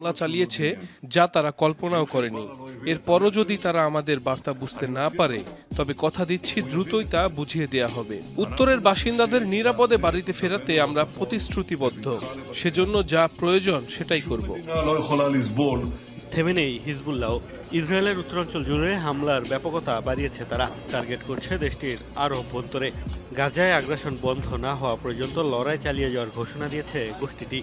হামলা চালিয়েছে যা তারা কল্পনাও করেনি। এরপরও যদি তারা আমাদের বার্তা বুঝতে না পারে, তবে কথা দিচ্ছি দ্রুতই তা বুঝিয়ে দেয়া হবে। উত্তরের বাসিন্দাদের নিরাপদে বাড়িতে ফেরাতে আমরা প্রতিশ্রুতিবদ্ধ। সেজন্য যা প্রয়োজন সেটাই করব। থেমে নেই হিজবুল্লাহ। ইসরায়েলের উত্তরাঞ্চল জুড়ে হামলার ব্যাপকতা বাড়িয়েছে তারা। টার্গেট করছে দেশটির আরও অভ্যন্তরে। গাজায় আগ্রাসন বন্ধ না হওয়া পর্যন্ত লড়াই চালিয়ে যাওয়ার ঘোষণা দিয়েছে গোষ্ঠীটি।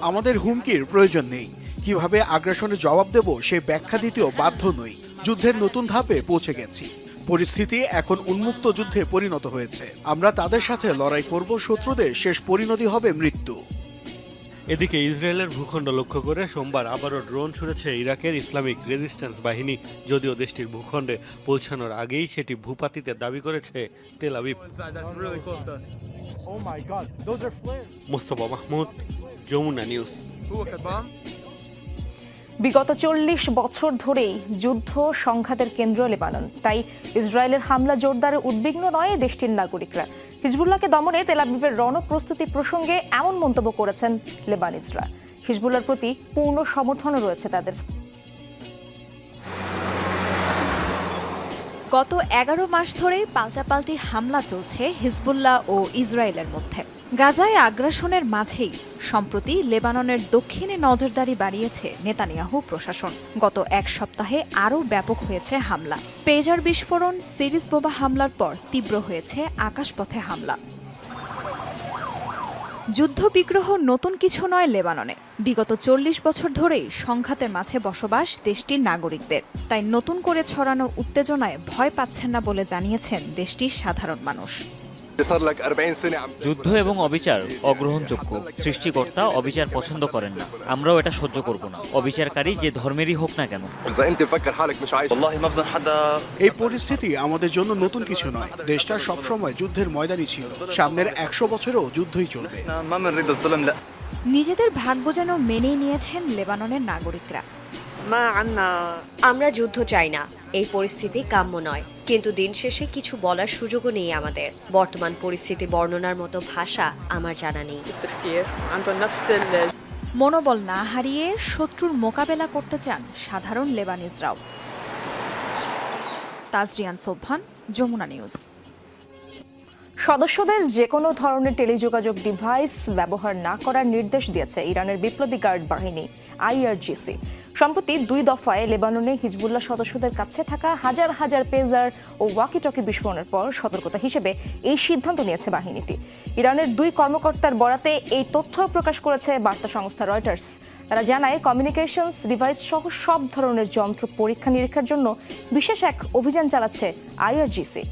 আমাদের হুমকির প্রয়োজন নেই। কীভাবে আগ্রাসনের জবাব দেব সে ব্যাখ্যা দিতেও বাধ্য নই। যুদ্ধের নতুন ধাপে পৌঁছে গেছি। পরিস্থিতি এখন উন্মুক্ত যুদ্ধে পরিণত হয়েছে। আমরা তাদের সাথে লড়াই করব শত্রুদের শেষ পরিণতি হবে মৃত্যু। এদিকে ইসরায়েলের ভূখণ্ড লক্ষ্য করে সোমবার আবারও ড্রোন ছুড়েছে ইরাকের ইসলামিক রেজিস্ট্যান্স বাহিনী। যদিও দেশটির ভূখণ্ডে পৌঁছানোর আগেই সেটি ভূপাতিতে দাবি করেছে Tel Aviv. Mostafa Mahmud Jamuna news. বিগত চল্লিশ বছর ধরেই যুদ্ধ সংঘাতের কেন্দ্র লেবানন তাই ইসরায়েলের হামলা জোরদারে উদ্বিগ্ন নয় দেশটির নাগরিকরা। হিজবুল্লাহকে দমনে তেলাবিবের রণ প্রস্তুতি প্রসঙ্গে এমন মন্তব্য করেছেন লেবানিসরা হিজবুল্লার প্রতি পূর্ণ সমর্থনও রয়েছে তাদের। গত এগারো মাস ধরে পাল্টাপাল্টি হামলা চলছে হিজবুল্লাহ ও ইসরায়েলের মধ্যে। গাজায় আগ্রাসনের মাঝেই সম্প্রতি লেবাননের দক্ষিণে নজরদারি বাড়িয়েছে নেতানিয়াহু প্রশাসন। গত এক সপ্তাহে আরও ব্যাপক হয়েছে হামলা। পেজার বিস্ফোরণ, সিরিজ বোবা হামলার পর তীব্র হয়েছে আকাশপথে হামলা। যুদ্ধবিগ্রহ নতুন কিছু নয় লেবাননে। বিগত চল্লিশ বছর ধরেই সংঘাতের মাঝে বসবাস দেশটির নাগরিকদের। তাই নতুন করে ছড়ানো উত্তেজনায় ভয় পাচ্ছেন না বলে জানিয়েছেন দেশটির সাধারণ মানুষ। যুদ্ধ এবং অবিচার অগ্রহণযোগ্য। সৃষ্টিকর্তা অবিচার পছন্দ করেন না। আমরাও এটা সহ্য করব না। অবিচারকারী যে ধর্মেরই হোক না কেন। এই পরিস্থিতি আমাদের জন্য নতুন কিছু নয়। দেশটা সবসময় যুদ্ধের ময়দানই ছিল। সামনের একশো বছরও যুদ্ধই চলবে। নিজেদের ভাগ্য যেন মেনেই নিয়েছেন লেবাননের নাগরিকরা। আমরা যুদ্ধ চাই না। এই পরিস্থিতি কাম্য নয়। কিন্তু দিন শেষে কিছু বলার সুযোগও নেই আমাদের। বর্তমান পরিস্থিতি, বর্ণনার মতো ভাষা আমার জানা নেই। মনোবল না হারিয়ে শত্রুর মোকাবেলা করতে চান সাধারণ লেবানিজরাও। তাজরিয়ান সোভান যমুনা নিউজ। সদস্যদের যে কোনো ধরনের টেলিযোগাযোগ ডিভাইস ব্যবহার না করার নির্দেশ দিয়েছে ইরানের বিপ্লবী গার্ড বাহিনী আইআরজিসি সম্প্রতি দুই দফায় লেবাননে হিজবুল্লাহ সদস্যদের কাছে থাকা হাজার হাজার পেজার ও ওয়াকি টকি বিস্ফোরণের পর সতর্কতা হিসেবে এই সিদ্ধান্ত নিয়েছে বাহিনীটি। ইরানের দুই কর্মকর্তার বরাতে এই তথ্য প্রকাশ করেছে বার্তা সংস্থা রয়টার্স তারা জানায় কমিউনিকেশনস ডিভাইস সহ সব ধরনের যন্ত্র পরীক্ষা নিরীক্ষার জন্য বিশেষ এক অভিযান চালাচ্ছে আইআরজিসি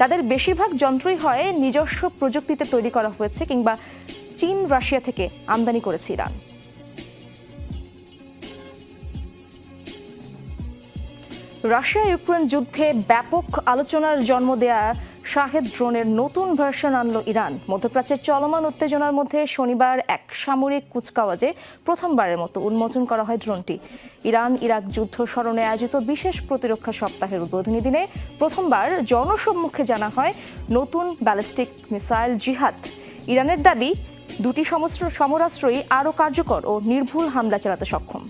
তাদের বেশিরভাগ যন্ত্রই হয় নিজস্ব প্রযুক্তিতে তৈরি করা হয়েছে কিংবা চীন, রাশিয়া থেকে আমদানি করেছে ইরান। রাশিয়া ইউক্রেন যুদ্ধে ব্যাপক আলোচনার জন্ম দেয়া শাহেদ ড্রোনের নতুন ভার্সন আনল ইরান। মধ্যপ্রাচ্যের চলমান উত্তেজনার মধ্যে শনিবার এক সামরিক কুচকাওয়াজে প্রথমবারের মতো উন্মোচন করা হয় ড্রোনটি। ইরান ইরাক যুদ্ধ স্মরণে আয়োজিত বিশেষ প্রতিরক্ষা সপ্তাহের উদ্বোধনী দিনে প্রথমবার জনসম্মুখে জানা হয় নতুন ব্যালিস্টিক মিসাইল জিহাদ। ইরানের দাবি, দুটি সমরাস্ত্রই আরও কার্যকর ও নির্ভুল হামলা চালাতে সক্ষম।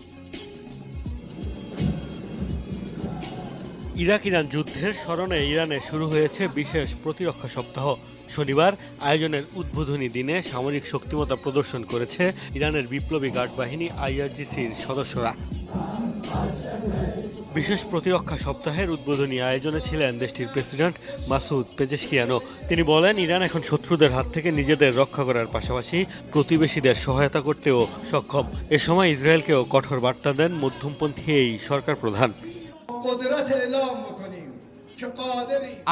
ইরাক ইরান যুদ্ধের স্মরণে ইরানে শুরু হয়েছে বিশেষ প্রতিরক্ষা সপ্তাহ। শনিবার আয়োজনের উদ্বোধনী দিনে সামরিক শক্তিমত্তা প্রদর্শন করেছে ইরানের বিপ্লবী গার্ড বাহিনী আইআরজিসির সদস্যরা। বিশেষ প্রতিরক্ষা সপ্তাহের উদ্বোধনী আয়োজনে ছিলেন দেশটির প্রেসিডেন্ট মাসুদ পেজেশকিয়ানো তিনি বলেন, ইরান এখন শত্রুদের হাত থেকে নিজেদের রক্ষা করার পাশাপাশি প্রতিবেশীদের সহায়তা করতেও সক্ষম। এ সময় ইসরায়েলকেও কঠোর বার্তা দেন মধ্যমপন্থী এই সরকার প্রধান।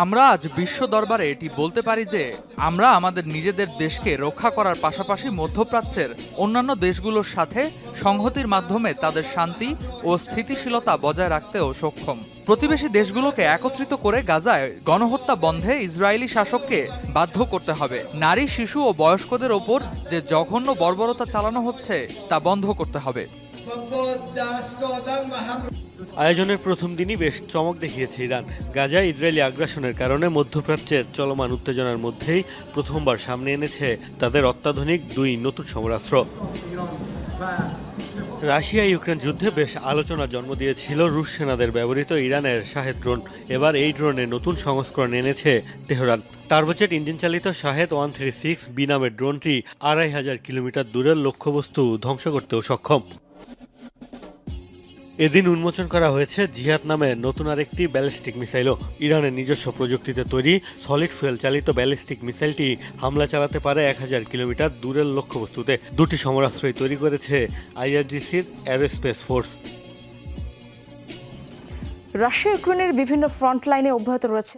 আমরা আজ বিশ্ব দরবারে এটি বলতে পারি যে আমরা আমাদের নিজেদের দেশকে রক্ষা করার পাশাপাশি মধ্যপ্রাচ্যের অন্যান্য দেশগুলোর সাথে সংহতির মাধ্যমে তাদের শান্তি ও স্থিতিশীলতা বজায় রাখতেও সক্ষম। প্রতিবেশী দেশগুলোকে একত্রিত করে গাজায় গণহত্যা বন্ধে ইসরায়েলি শাসককে বাধ্য করতে হবে। নারী শিশু ও বয়স্কদের ওপর যে জঘন্য বর্বরতা চালানো হচ্ছে তা বন্ধ করতে হবে। আয়োজনের প্রথম দিনই বেশ চমক দেখিয়েছে ইরান। গাজা ইসরায়েলি আগ্রাসনের কারণে মধ্যপ্রাচ্যের চলমান উত্তেজনার মধ্যেই প্রথমবার সামনে এনেছে তাদের অত্যাধুনিক দুই নতুন সমরাস্ত্র। রাশিয়া ইউক্রেন যুদ্ধে বেশ আলোচনা জন্ম দিয়েছিল রুশ সেনাদের ব্যবহৃত ইরানের শাহেদ ড্রোন। এবার এই ড্রোনের নতুন সংস্করণ এনেছে তেহরান। টার্বোজেট ইঞ্জিন চালিত Shahed one three six B নামের ড্রোনটি আড়াই হাজার কিলোমিটার দূরের লক্ষ্যবস্তু ধ্বংস করতেও সক্ষম। এদিন উন্মোচন করা হয়েছে জিহাদ নামে নতুন আরেকটি ব্যালিস্টিক মিসাইলও। ইরানের নিজস্ব প্রযুক্তিতে তৈরি সলিড ফুয়েল চালিত ব্যালিস্টিক মিসাইলটি হামলা চালাতে পারে এক হাজার কিলোমিটার দূরের লক্ষ্যবস্তুতে। দুটি সমরাশ্রয় তৈরি করেছে আইআরজিসির অ্যারোস্পেস ফোর্স রাশিয়া ইউক্রেনের বিভিন্ন ফ্রন্টলাইনে অব্যাহত রয়েছে।